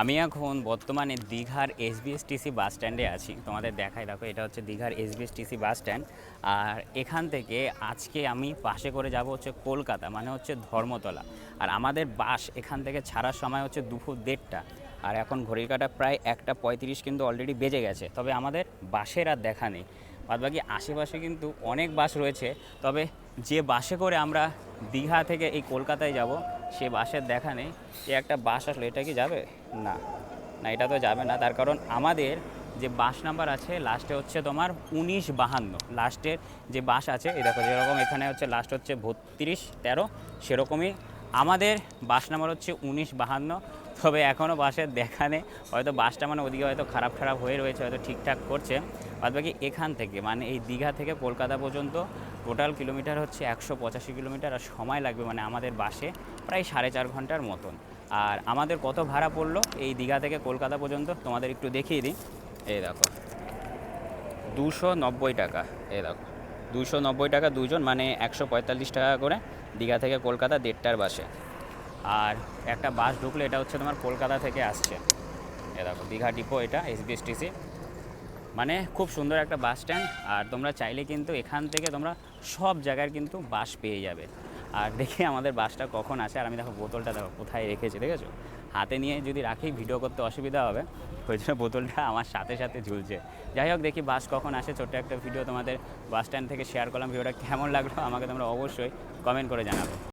আমি এখন বর্তমানে দীঘার এস এসবিএসটিসি বাস স্ট্যান্ডে আছি। তোমাদের দেখাই, দেখো, এটা হচ্ছে দীঘার এস এসবিএসটিসি বাস স্ট্যান্ড আর এখান থেকে আজকে আমি পাশে করে যাব হচ্ছে কলকাতা মানে হচ্ছে ধর্মতলা। আর আমাদের বাস এখান থেকে ছাড়ার সময় হচ্ছে দুপুর দেড়টা। আর এখন ঘড়ির কাটা প্রায় একটা পঁয়ত্রিশ কিন্তু অলরেডি বেজে গেছে। তবে আমাদের বাসের আর দেখা নেই। বাদবাকি আশেপাশে কিন্তু অনেক বাস রয়েছে। তবে যে বাসে করে আমরা দীঘা থেকে এই কলকাতায় যাব সে বাসের দেখা নেই। এ একটা বাস আসলে, এটা কি যাবে? না। না, এটা তো যাবে না। তার কারণ আমাদের যে বাস নাম্বার আছে লাস্টে হচ্ছে তোমার উনিশ বাহান্ন। লাস্টের যে বাস আছে, এই দেখো যেরকম এখানে হচ্ছে লাস্ট হচ্ছে বত্রিশ, তেরো, সেরকমই আমাদের বাস নাম্বার হচ্ছে উনিশ বাহান্ন। তবে এখনও বাসের দেখা নেই। হয়তো বাসটা মানে ওদিকে হয়তো খারাপ খারাপ হয়ে রয়েছে, হয়তো ঠিকঠাক করছে। বাদবাকি এখান থেকে মানে এই দীঘা থেকে কলকাতা পর্যন্ত টোটাল কিলোমিটার হচ্ছে একশো পঁচাশি কিলোমিটার আর সময় লাগবে মানে আমাদের বাসে প্রায় সাড়ে চার ঘণ্টার মতন। আর আমাদের কত ভাড়া পড়ল এই দীঘা থেকে কলকাতা পর্যন্ত? তোমাদের একটু দেখিয়ে দিই। এই দেখো, দুশো নব্বই টাকা, এই দেখো, দুশো নব্বই টাকা দুজন মানে একশো পঁয়তাল্লিশ টাকা করে দীঘা থেকে কলকাতা দেড়টার বাসে। আর একটা বাস ঢুকলে এটা হচ্ছে তোমার কলকাতা থেকে আসছে। এ দেখো, দীঘা ডিপো এটা এসবিএসটিসি মানে খুব সুন্দর একটা বাস স্ট্যান্ড, আর তোমরা চাইলে কিন্তু এখান থেকে তোমরা সব জায়গার কিন্তু বাস পেয়ে যাবে। আর দেখি আমাদের বাসটা কখন আসে আর আমি দেখো বোতলটা দেখো কোথায় রেখেছি, দেখেছ? হাতে নিয়ে যদি রাখি, ভিডিও করতে অসুবিধা হবে। ওই জন্য বোতলটা আমার সাথে সাথে ঝুলছে। যাই হোক, দেখি বাস কখন আসে। ছোট্ট একটা ভিডিও তোমাদের বাস স্ট্যান্ড থেকে শেয়ার করলাম। ভিডিওটা কেমন লাগল আমাকে তোমরা অবশ্যই কমেন্ট করে জানাবে।